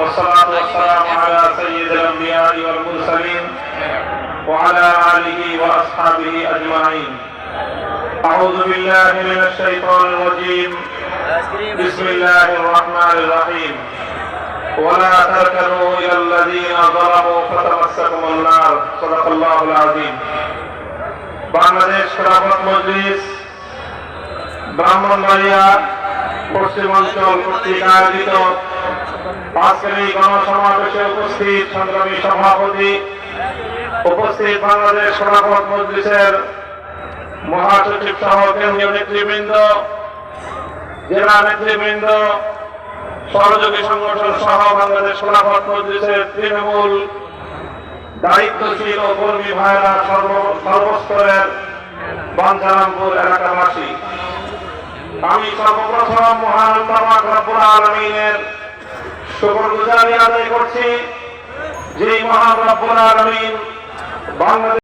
والصلاة والسلام على سيد الأنبياء والمرسلين وعلى آله وأصحابه أجمعين أعوذ بالله من الشيطان الرجيم بسم الله الرحمن الرحيم ولا تركنوا إلى الذين ظلموا فتمسكم النار صدق الله العظيم বাংলাদেশ খেলাফত মজলিস ব্রাহ্মণবাড়িয়া পশ্চিমাঞ্চল কর্তৃক আয়োজিত আজকের এই গণসমাবেশে উপস্থিত সংগ্রামী সভাপতি, উপস্থিত বাংলাদেশ খেলাফত মজলিসের মহাসচিব সহ কেন্দ্রীয় নেতৃবৃন্দ, জেলা নেতৃবৃন্দ, সহযোগী সংগঠন সহ বাংলাদেশ খেলাফত মজলিসের তৃণমূল দায়িত্বশীল ও কর্মী ভাইরা সর্ব, সর্বস্তরের বাঞ্ছারামপুর এলাকাবাসী। আমি সর্বপ্রথম মহান তামাক রব্বুল আলমিনের শুকরগুজারি আদায় করছি যে মহান রব্বুল আলমিন বাংলাদেশ